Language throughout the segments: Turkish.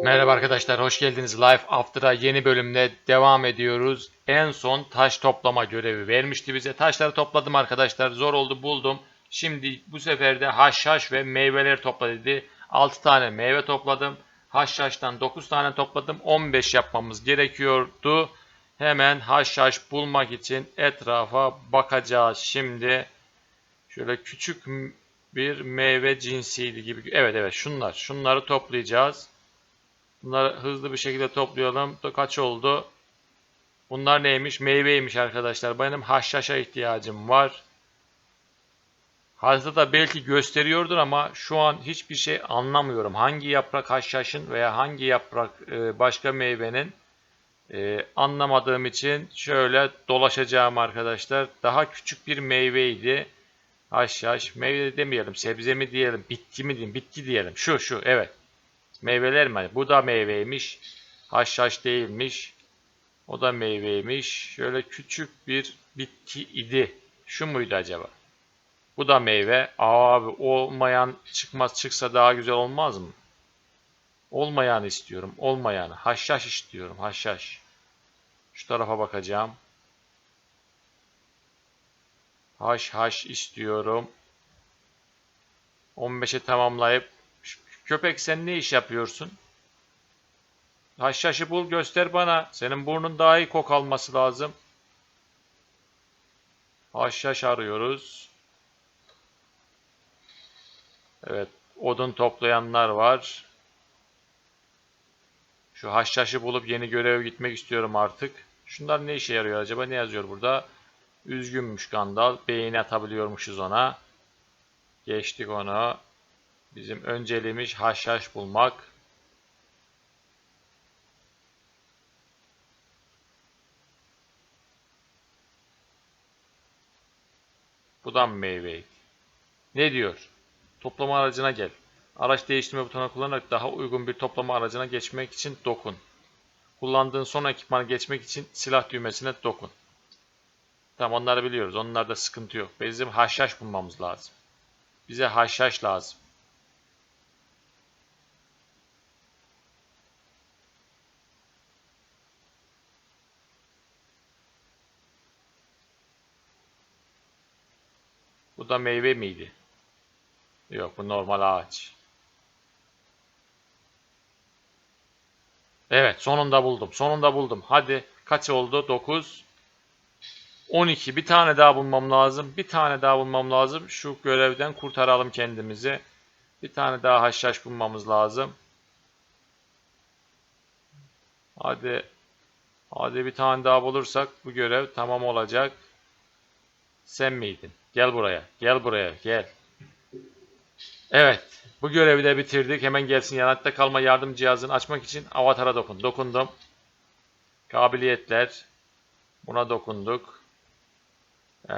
Merhaba arkadaşlar, hoş geldiniz. Life After'a yeni bölümde devam ediyoruz. En son taş toplama görevi vermişti bize. Taşları topladım arkadaşlar. Zor oldu buldum. Şimdi bu sefer de haşhaş ve meyveler topla dedi. 6 tane meyve topladım. Haşhaştan 9 tane topladım. 15 yapmamız gerekiyordu. Hemen haşhaş bulmak için etrafa bakacağız. Şimdi şöyle küçük bir meyve cinsiydi gibi. Evet evet şunlar. Şunları toplayacağız. Bunları hızlı bir şekilde toplayalım. Kaç oldu? Bunlar neymiş? Meyveymiş arkadaşlar. Benim haşhaşa ihtiyacım var. Haritada belki gösteriyordur ama şu an hiçbir şey anlamıyorum. Hangi yaprak haşhaşın veya hangi yaprak e, başka meyvenin e, anlamadığım için şöyle dolaşacağım arkadaşlar. Daha küçük bir meyveydi. Haşhaş. Meyve demeyelim. Sebze mi diyelim? Bitki mi diyelim? Bitki diyelim. Şu şu evet. Meyveler mi? Bu da meyveymiş. Haşhaş değilmiş. O da meyveymiş. Şöyle küçük bir bitki idi. Şu muydu acaba? Bu da meyve. Abi olmayan çıkmaz çıksa daha güzel olmaz mı? Olmayanı istiyorum. Olmayanı. Haşhaş istiyorum. Haşhaş. Şu tarafa bakacağım. Haş haş istiyorum. 15'e tamamlayıp Köpek sen ne iş yapıyorsun? Haşhaşı bul göster bana. Senin burnun daha iyi kok alması lazım. Haşhaş arıyoruz. Evet. Odun toplayanlar var. Şu haşhaşı bulup yeni görev gitmek istiyorum artık. Şunlar ne işe yarıyor acaba? Ne yazıyor burada? Üzgünmüş Gandal. Beyin atabiliyormuşuz ona. Geçtik onu. Bizim önceliğimiz haşhaş bulmak. Bu da meyve? Ne diyor? Toplama aracına gel. Araç değiştirme butonuna kullanarak daha uygun bir toplama aracına geçmek için dokun. Kullandığın son ekipmanı geçmek için silah düğmesine dokun. Tamam onları biliyoruz. Onlarda sıkıntı yok. Bizim haşhaş bulmamız lazım. Bize haşhaş lazım. Bu da meyve miydi? Yok bu normal ağaç. Evet sonunda buldum. Sonunda buldum. Hadi kaç oldu? 9. 12. Bir tane daha bulmam lazım. Bir tane daha bulmam lazım. Şu görevden kurtaralım kendimizi. Bir tane daha haşhaş bulmamız lazım. Hadi. Hadi bir tane daha bulursak bu görev tamam olacak. Sen miydin? Gel buraya. Gel buraya. Gel. Evet. Bu görevi de bitirdik. Hemen gelsin yanakta kalma yardım cihazını açmak için avatara dokun. Dokundum. Kabiliyetler. Buna dokunduk. Ee,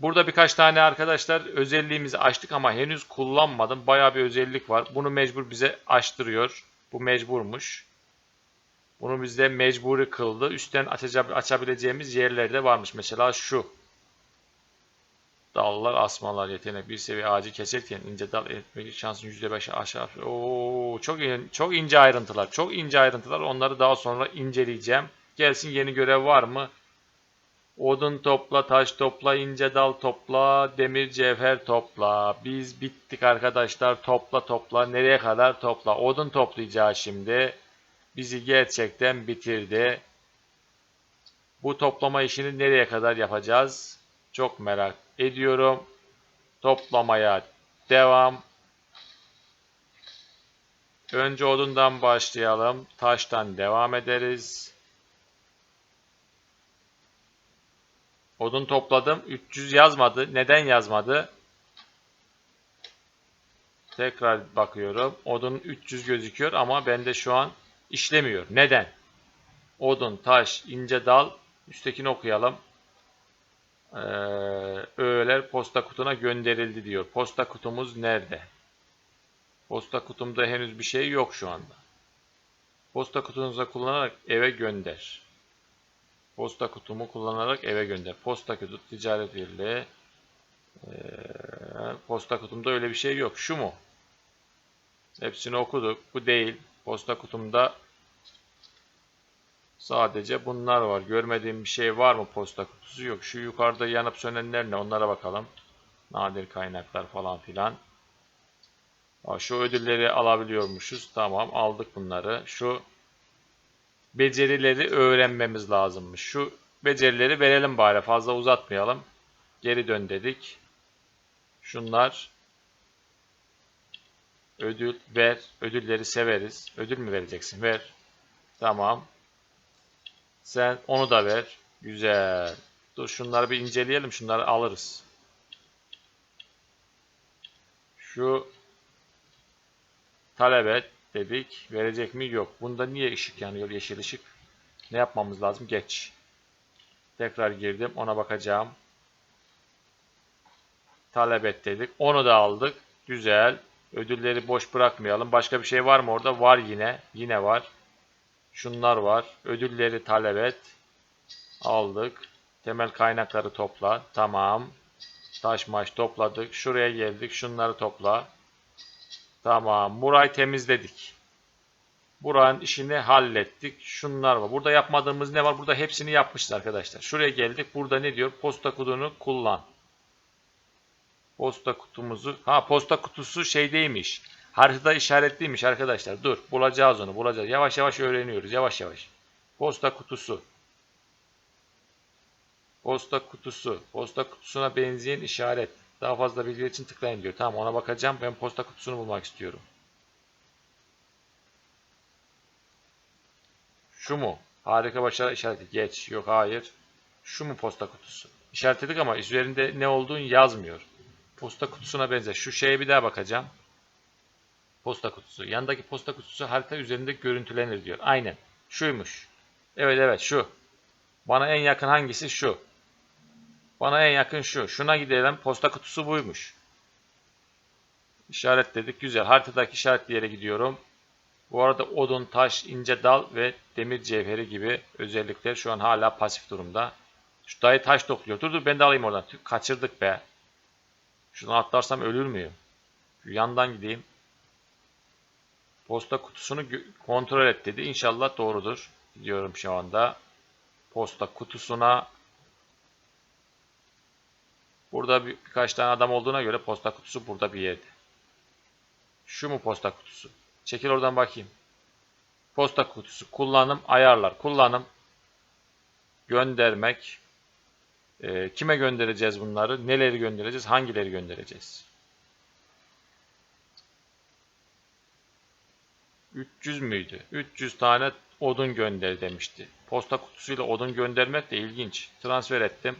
burada birkaç tane arkadaşlar özelliğimizi açtık ama henüz kullanmadım. Baya bir özellik var. Bunu mecbur bize açtırıyor. Bu mecburmuş. Bunu bizde mecburi kıldı. Üstten açabileceğimiz yerler de varmış. Mesela şu. Dallar, asmalar, yetenek bir seviye ağacı keserken ince dal etmek şansın %5'e aşağı. Oo, çok çok ince ayrıntılar. Çok ince ayrıntılar. Onları daha sonra inceleyeceğim. Gelsin yeni görev var mı? Odun topla, taş topla, ince dal topla, demir cevher topla. Biz bittik arkadaşlar. Topla topla. Nereye kadar topla? Odun toplayacağız şimdi. Bizi gerçekten bitirdi. Bu toplama işini nereye kadar yapacağız? Çok merak ediyorum. Toplamaya devam. Önce odundan başlayalım. Taştan devam ederiz. Odun topladım. 300 yazmadı. Neden yazmadı? Tekrar bakıyorum. Odun 300 gözüküyor ama bende şu an işlemiyor. Neden? Odun, taş, ince dal. Üsttekini okuyalım. Ee, öğeler posta kutuna gönderildi diyor. Posta kutumuz nerede? Posta kutumda henüz bir şey yok şu anda. Posta kutunuza kullanarak eve gönder. Posta kutumu kullanarak eve gönder. Posta kutu ticaret birliği. Ee, posta kutumda öyle bir şey yok. Şu mu? Hepsini okuduk. Bu değil. Posta kutumda sadece bunlar var. Görmediğim bir şey var mı posta kutusu? Yok. Şu yukarıda yanıp sönenler ne? Onlara bakalım. Nadir kaynaklar falan filan. Şu ödülleri alabiliyormuşuz. Tamam aldık bunları. Şu becerileri öğrenmemiz lazımmış. Şu becerileri verelim bari. Fazla uzatmayalım. Geri dön dedik. Şunlar ödül ver. Ödülleri severiz. Ödül mü vereceksin? Ver. Tamam. Sen onu da ver. Güzel. Dur şunları bir inceleyelim. Şunları alırız. Şu talep dedik. Verecek mi? Yok. Bunda niye ışık yanıyor? Yeşil ışık. Ne yapmamız lazım? Geç. Tekrar girdim. Ona bakacağım. Talep et dedik. Onu da aldık. Güzel. Ödülleri boş bırakmayalım. Başka bir şey var mı orada? Var yine. Yine var. Şunlar var. Ödülleri talep et. Aldık. Temel kaynakları topla. Tamam. Taş maş topladık. Şuraya geldik. Şunları topla. Tamam. Burayı temizledik. Buranın işini hallettik. Şunlar var. Burada yapmadığımız ne var? Burada hepsini yapmışız arkadaşlar. Şuraya geldik. Burada ne diyor? Posta kutunu kullan. Posta kutumuzu. Ha posta kutusu şeydeymiş. Haritada işaretliymiş arkadaşlar. Dur. Bulacağız onu. Bulacağız. Yavaş yavaş öğreniyoruz. Yavaş yavaş. Posta kutusu. Posta kutusu. Posta kutusuna benzeyen işaret. Daha fazla bilgi için tıklayın diyor. Tamam ona bakacağım. Ben posta kutusunu bulmak istiyorum. Şu mu? Harika başarı işareti. Geç. Yok hayır. Şu mu posta kutusu? İşaretledik ama üzerinde ne olduğunu yazmıyor. Posta kutusuna benzer. Şu şeye bir daha bakacağım. Posta kutusu. Yandaki posta kutusu harita üzerinde görüntülenir diyor. Aynen. Şuymuş. Evet evet şu. Bana en yakın hangisi? Şu. Bana en yakın şu. Şuna gidelim. Posta kutusu buymuş. İşaretledik. Güzel. Haritadaki işaretli yere gidiyorum. Bu arada odun, taş, ince dal ve demir cevheri gibi özellikler şu an hala pasif durumda. Şu dayı taş topluyor. Dur dur ben de alayım oradan. Kaçırdık be. Şunu atlarsam ölür müyüm? Şu yandan gideyim. Posta kutusunu kontrol et dedi. İnşallah doğrudur. Gidiyorum şu anda. Posta kutusuna Burada bir, birkaç tane adam olduğuna göre posta kutusu burada bir yerde. Şu mu posta kutusu? Çekil oradan bakayım. Posta kutusu. Kullanım, ayarlar. Kullanım, göndermek. Ee, kime göndereceğiz bunları? Neleri göndereceğiz? Hangileri göndereceğiz? 300 müydü? 300 tane odun gönder demişti. Posta kutusuyla odun göndermek de ilginç. Transfer ettim.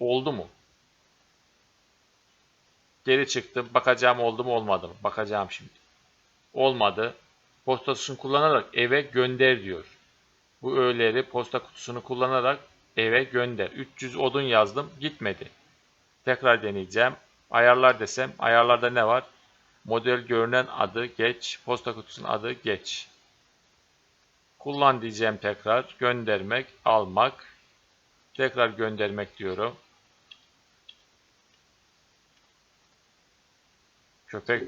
Oldu mu? Geri çıktım. Bakacağım oldu mu olmadı mı? Bakacağım şimdi. Olmadı. Posta kutusunu kullanarak eve gönder diyor. Bu öğeleri posta kutusunu kullanarak eve gönder. 300 odun yazdım. Gitmedi. Tekrar deneyeceğim. Ayarlar desem. Ayarlarda ne var? Model görünen adı geç. Posta kutusunun adı geç. Kullan diyeceğim tekrar. Göndermek, almak. Tekrar göndermek diyorum. Köpek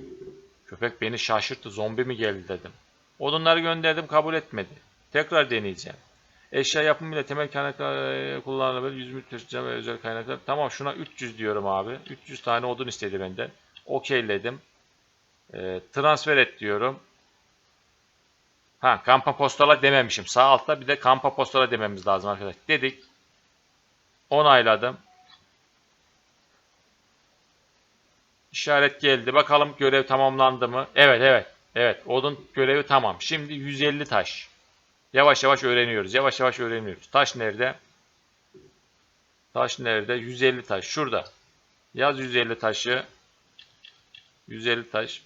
köpek beni şaşırttı. Zombi mi geldi dedim. Odunları gönderdim kabul etmedi. Tekrar deneyeceğim. Eşya yapımıyla temel kaynaklar e, kullanılabilir. 100 müddetçe ve özel kaynaklar. Tamam şuna 300 diyorum abi. 300 tane odun istedi benden. Okeyledim. E, transfer et diyorum. Ha kampa postala dememişim. Sağ altta bir de kampa postala dememiz lazım arkadaşlar. Dedik. Onayladım. İşaret geldi. Bakalım görev tamamlandı mı? Evet evet. Evet odun görevi tamam. Şimdi 150 taş. Yavaş yavaş öğreniyoruz. Yavaş yavaş öğreniyoruz. Taş nerede? Taş nerede? 150 taş. Şurada. Yaz 150 taşı. 150 taş.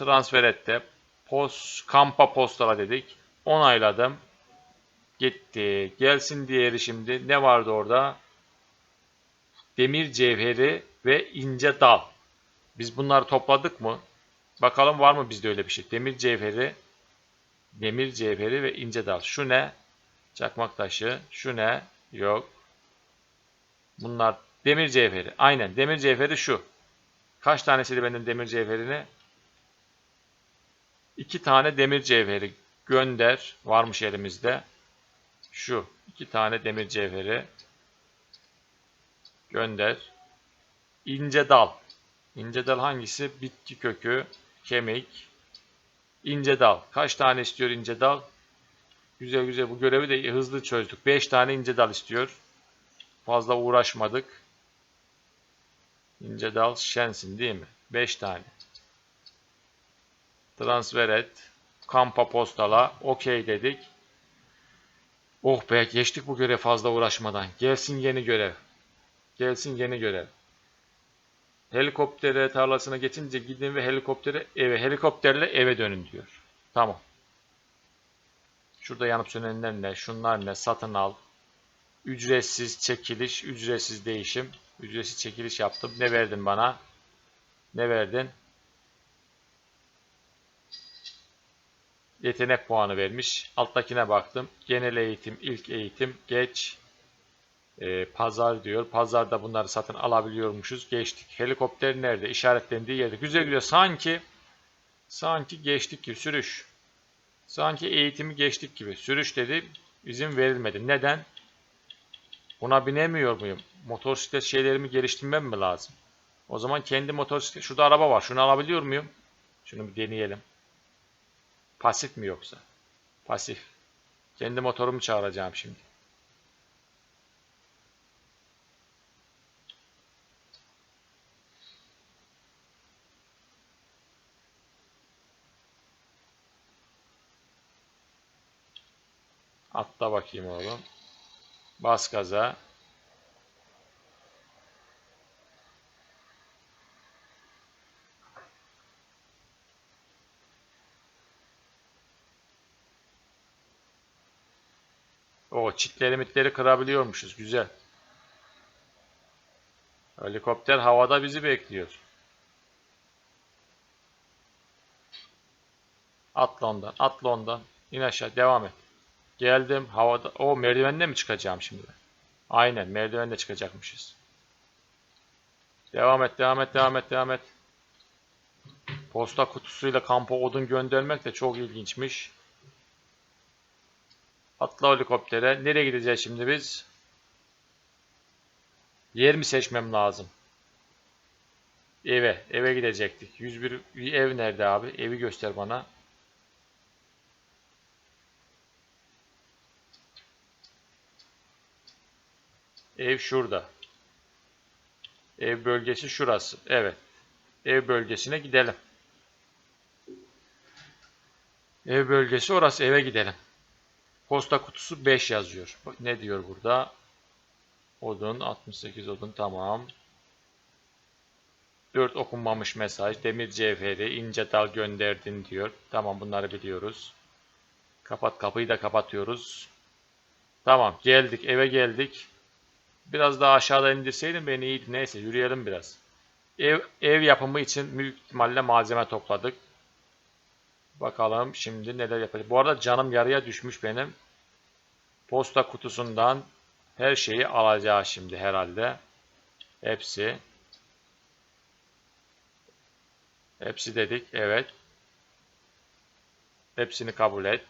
Transfer et de. Post, kampa postala dedik. Onayladım. Gitti. Gelsin diğeri şimdi. Ne vardı orada? Demir cevheri ve ince dal. Biz bunları topladık mı? Bakalım var mı bizde öyle bir şey? Demir cevheri, demir cevheri ve ince dal. Şu ne? Çakmak taşı. Şu ne? Yok. Bunlar demir cevheri. Aynen demir cevheri şu. Kaç tanesiydi benim demir cevherini? İki tane demir cevheri gönder. Varmış elimizde. Şu iki tane demir cevheri gönder. İnce dal. İnce dal hangisi? Bitki kökü, kemik, ince dal. Kaç tane istiyor ince dal? Güzel güzel bu görevi de hızlı çözdük. 5 tane ince dal istiyor. Fazla uğraşmadık. İnce dal şensin değil mi? 5 tane. Transfer et. Kampa postala. Okey dedik. Oh be geçtik bu görev fazla uğraşmadan. Gelsin yeni görev. Gelsin yeni görev. Helikoptere tarlasına geçince gidin ve helikoptere eve helikopterle eve dönün diyor. Tamam. Şurada yanıp sönenler ne? Şunlar ne? Satın al. Ücretsiz çekiliş, ücretsiz değişim. Ücretsiz çekiliş yaptım. Ne verdin bana? Ne verdin? Yetenek puanı vermiş. Alttakine baktım. Genel eğitim, ilk eğitim, geç. Ee, pazar diyor. Pazarda bunları satın alabiliyormuşuz. Geçtik. Helikopter nerede? İşaretlendiği yerde. Güzel güzel. Sanki sanki geçtik gibi. Sürüş. Sanki eğitimi geçtik gibi. Sürüş dedi. izin verilmedi. Neden? Buna binemiyor muyum? Motosiklet şeylerimi geliştirmem mi lazım? O zaman kendi motosiklet... Şurada araba var. Şunu alabiliyor muyum? Şunu bir deneyelim. Pasif mi yoksa? Pasif. Kendi motorumu çağıracağım şimdi. Atla bakayım oğlum. Bas gaza. O çitleri mitleri kırabiliyormuşuz. Güzel. Helikopter havada bizi bekliyor. Atla ondan. Atla ondan. İn aşağı. Devam et. Geldim. Havada. O merdivenle mi çıkacağım şimdi? Aynen. Merdivenle çıkacakmışız. Devam et. Devam et. Devam et. Devam et. Posta kutusuyla kampa odun göndermek de çok ilginçmiş. Atla helikoptere. Nereye gideceğiz şimdi biz? Yer mi seçmem lazım? Eve. Eve gidecektik. 101 ev nerede abi? Evi göster bana. Ev şurada. Ev bölgesi şurası. Evet. Ev bölgesine gidelim. Ev bölgesi orası. Eve gidelim. Posta kutusu 5 yazıyor. Ne diyor burada? Odun 68 odun tamam. 4 okunmamış mesaj. Demir cevheri ince dal gönderdin diyor. Tamam bunları biliyoruz. Kapat kapıyı da kapatıyoruz. Tamam geldik eve geldik. Biraz daha aşağıda indirseydim beni iyiydi. Neyse yürüyelim biraz. Ev, ev yapımı için büyük ihtimalle malzeme topladık. Bakalım şimdi neler yapacağız. Bu arada canım yarıya düşmüş benim. Posta kutusundan her şeyi alacağız şimdi herhalde. Hepsi. Hepsi dedik. Evet. Hepsini kabul et.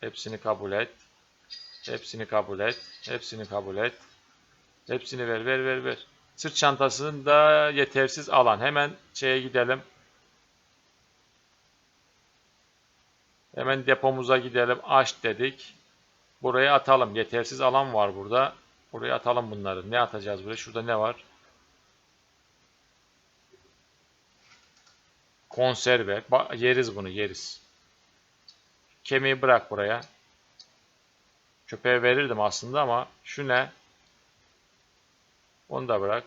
Hepsini kabul et. Hepsini kabul et. Hepsini kabul et. Hepsini ver ver ver ver. Sırt çantasında yetersiz alan. Hemen şeye gidelim. Hemen depomuza gidelim. Aç dedik. Buraya atalım. Yetersiz alan var burada. Buraya atalım bunları. Ne atacağız buraya? Şurada ne var? Konserve. Ba yeriz bunu yeriz. Kemiği bırak buraya. Köpeğe verirdim aslında ama şu ne? Onu da bırak.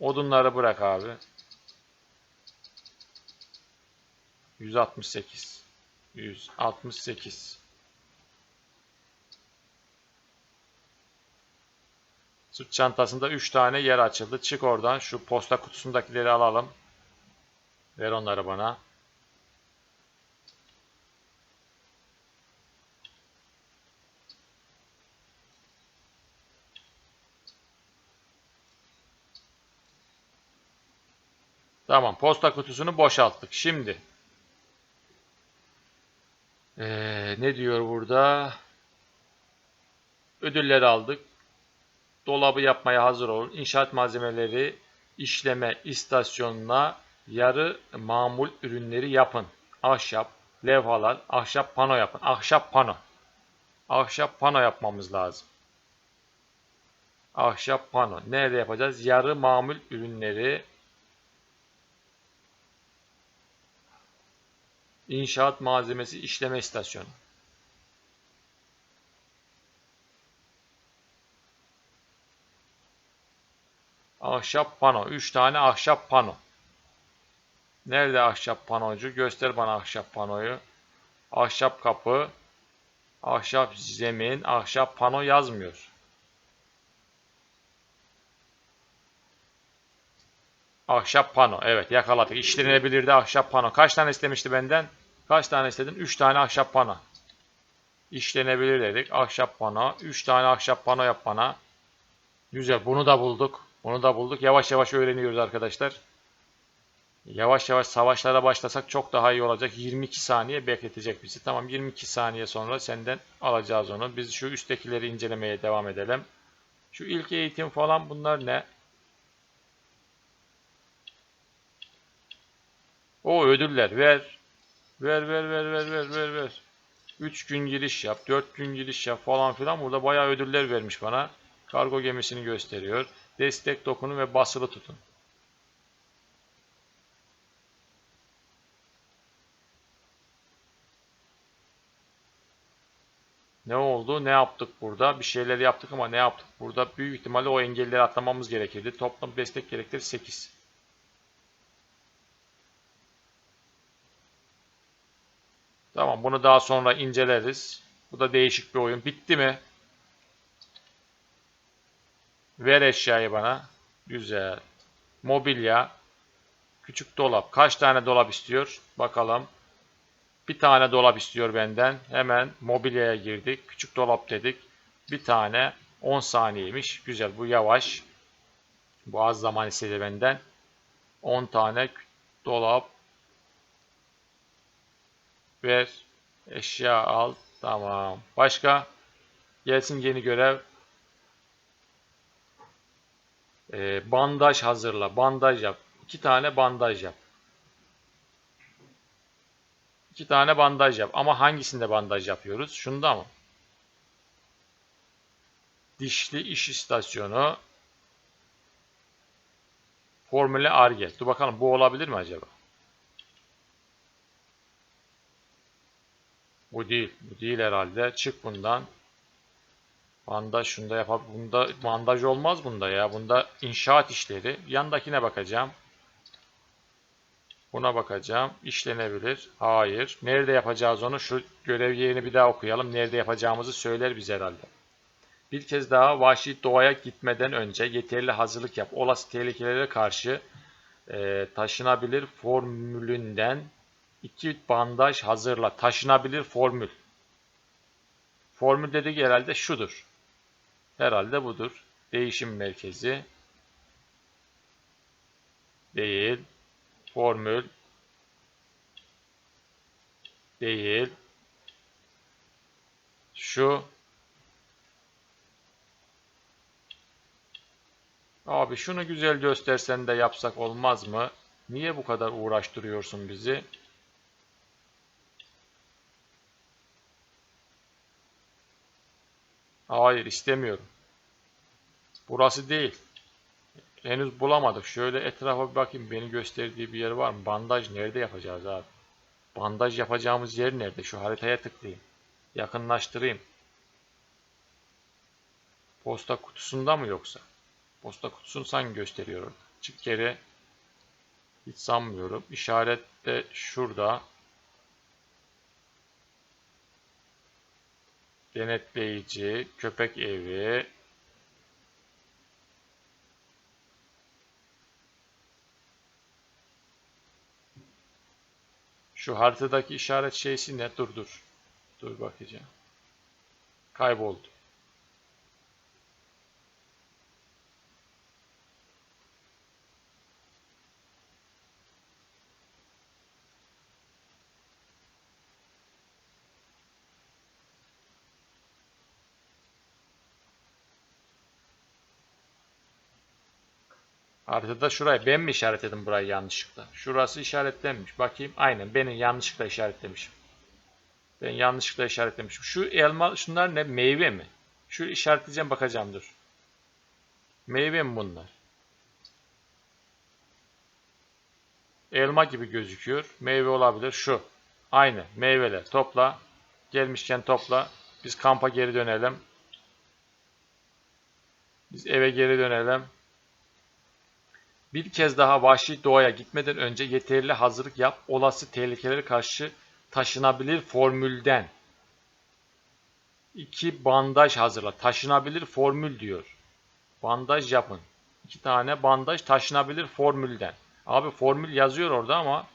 Odunları bırak abi. 168. 168. Sırt çantasında 3 tane yer açıldı. Çık oradan. Şu posta kutusundakileri alalım. Ver onları bana. Tamam. Posta kutusunu boşalttık. Şimdi ee, ne diyor burada? Ödülleri aldık. Dolabı yapmaya hazır olun. İnşaat malzemeleri işleme istasyonuna yarı mamul ürünleri yapın. Ahşap, levhalar, ahşap pano yapın. Ahşap pano. Ahşap pano yapmamız lazım. Ahşap pano. Nerede yapacağız? Yarı mamul ürünleri İnşaat malzemesi işleme istasyonu. Ahşap pano. 3 tane ahşap pano. Nerede ahşap panocu? Göster bana ahşap panoyu. Ahşap kapı, ahşap zemin, ahşap pano yazmıyor. Ahşap pano. Evet yakaladık. İşlenebilirdi ahşap pano. Kaç tane istemişti benden? Kaç tane istedin? 3 tane ahşap pano. İşlenebilir dedik. Ahşap pano. 3 tane ahşap pano yap bana. Güzel. Bunu da bulduk. Bunu da bulduk. Yavaş yavaş öğreniyoruz arkadaşlar. Yavaş yavaş savaşlara başlasak çok daha iyi olacak. 22 saniye bekletecek bizi. Tamam 22 saniye sonra senden alacağız onu. Biz şu üsttekileri incelemeye devam edelim. Şu ilk eğitim falan bunlar ne? O ödüller ver. Ver ver ver ver ver ver ver. 3 gün giriş yap, 4 gün giriş yap falan filan. Burada bayağı ödüller vermiş bana. Kargo gemisini gösteriyor. Destek dokunun ve basılı tutun. Ne oldu? Ne yaptık burada? Bir şeyler yaptık ama ne yaptık burada? Büyük ihtimalle o engelleri atlamamız gerekirdi. Toplam destek gerektir 8. Tamam bunu daha sonra inceleriz. Bu da değişik bir oyun. Bitti mi? Ver eşyayı bana. Güzel. Mobilya. Küçük dolap. Kaç tane dolap istiyor? Bakalım. Bir tane dolap istiyor benden. Hemen mobilyaya girdik. Küçük dolap dedik. Bir tane 10 saniyeymiş. Güzel bu yavaş. Bu az zaman istedi benden. 10 tane dolap ver. Eşya al. Tamam. Başka? Gelsin yeni görev. Ee, bandaj hazırla. Bandaj yap. İki tane bandaj yap. İki tane bandaj yap. Ama hangisinde bandaj yapıyoruz? Şunda mı? Dişli iş istasyonu. Formüle Arge. Dur bakalım bu olabilir mi acaba? Bu değil. Bu değil herhalde. Çık bundan. Bandaj şunda yapar. Bunda bandaj olmaz bunda ya. Bunda inşaat işleri. Yandakine bakacağım. Buna bakacağım. İşlenebilir. Hayır. Nerede yapacağız onu? Şu görev yerini bir daha okuyalım. Nerede yapacağımızı söyler bize herhalde. Bir kez daha vahşi doğaya gitmeden önce yeterli hazırlık yap. Olası tehlikelere karşı e, taşınabilir formülünden iki bandaj hazırla. Taşınabilir formül. Formül dedik herhalde şudur. Herhalde budur. Değişim merkezi. Değil. Formül. Değil. Şu. Abi şunu güzel göstersen de yapsak olmaz mı? Niye bu kadar uğraştırıyorsun bizi? Hayır istemiyorum. Burası değil. Henüz bulamadık. Şöyle etrafa bir bakayım. Beni gösterdiği bir yer var mı? Bandaj nerede yapacağız abi? Bandaj yapacağımız yer nerede? Şu haritaya tıklayayım. Yakınlaştırayım. Posta kutusunda mı yoksa? Posta kutusunu sanki gösteriyor orada. Çık geri. Hiç sanmıyorum. İşaret de şurada. Denetleyici, köpek evi, Şu haritadaki işaret şeysi ne? Dur dur. Dur bakacağım. Kayboldu. Haritada şurayı ben mi işaretledim burayı yanlışlıkla? Şurası işaretlenmiş. Bakayım. Aynen benim yanlışlıkla işaretlemişim. Ben yanlışlıkla işaretlemişim. Şu elma şunlar ne? Meyve mi? Şu işaretleyeceğim bakacağım dur. Meyve mi bunlar? Elma gibi gözüküyor. Meyve olabilir. Şu. Aynı. Meyveler. Topla. Gelmişken topla. Biz kampa geri dönelim. Biz eve geri dönelim. Bir kez daha vahşi doğaya gitmeden önce yeterli hazırlık yap. Olası tehlikelere karşı taşınabilir formülden. 2 bandaj hazırla. Taşınabilir formül diyor. Bandaj yapın. 2 tane bandaj taşınabilir formülden. Abi formül yazıyor orada ama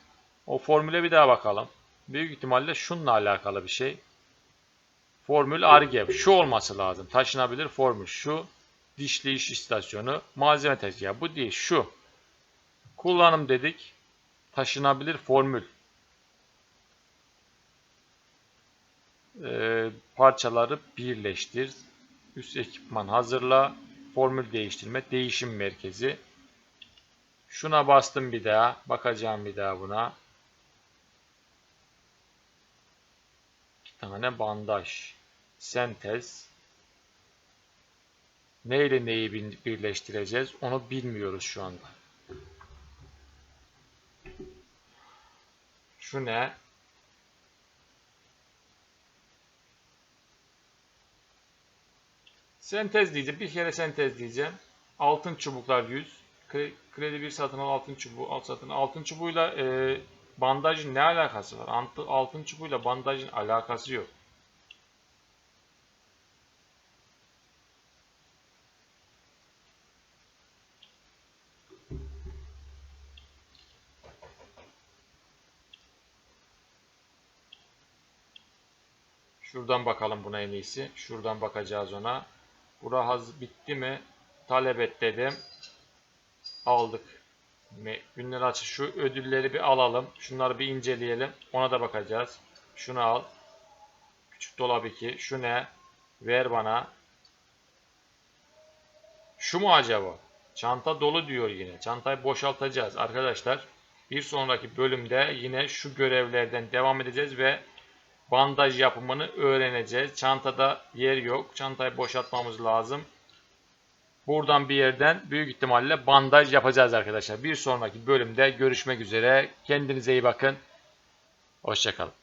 o formüle bir daha bakalım. Büyük ihtimalle şununla alakalı bir şey. Formül arge. Şu olması lazım. Taşınabilir formül. Şu dişli iş istasyonu malzeme tezgahı. Bu değil. Şu. Kullanım dedik. Taşınabilir formül. Ee, parçaları birleştir. Üst ekipman hazırla. Formül değiştirme. Değişim merkezi. Şuna bastım bir daha. Bakacağım bir daha buna. İki tane bandaj. Sentez. Ne ile neyi birleştireceğiz onu bilmiyoruz şu anda. Şu ne? Sentez diyeceğim. Bir kere sentez diyeceğim. Altın çubuklar 100. Kredi bir satın al altın çubuğu alt satın. Altın çubuğuyla e, bandajın ne alakası var? Altın çubuğuyla bandajın alakası yok. Şuradan bakalım buna en iyisi. Şuradan bakacağız ona. Bura haz bitti mi? Talep et dedim. Aldık. Günler açı şu ödülleri bir alalım. Şunları bir inceleyelim. Ona da bakacağız. Şunu al. Küçük dolap 2. Şu ne? Ver bana. Şu mu acaba? Çanta dolu diyor yine. Çantayı boşaltacağız arkadaşlar. Bir sonraki bölümde yine şu görevlerden devam edeceğiz ve bandaj yapımını öğreneceğiz. Çantada yer yok. Çantayı boşaltmamız lazım. Buradan bir yerden büyük ihtimalle bandaj yapacağız arkadaşlar. Bir sonraki bölümde görüşmek üzere. Kendinize iyi bakın. Hoşçakalın.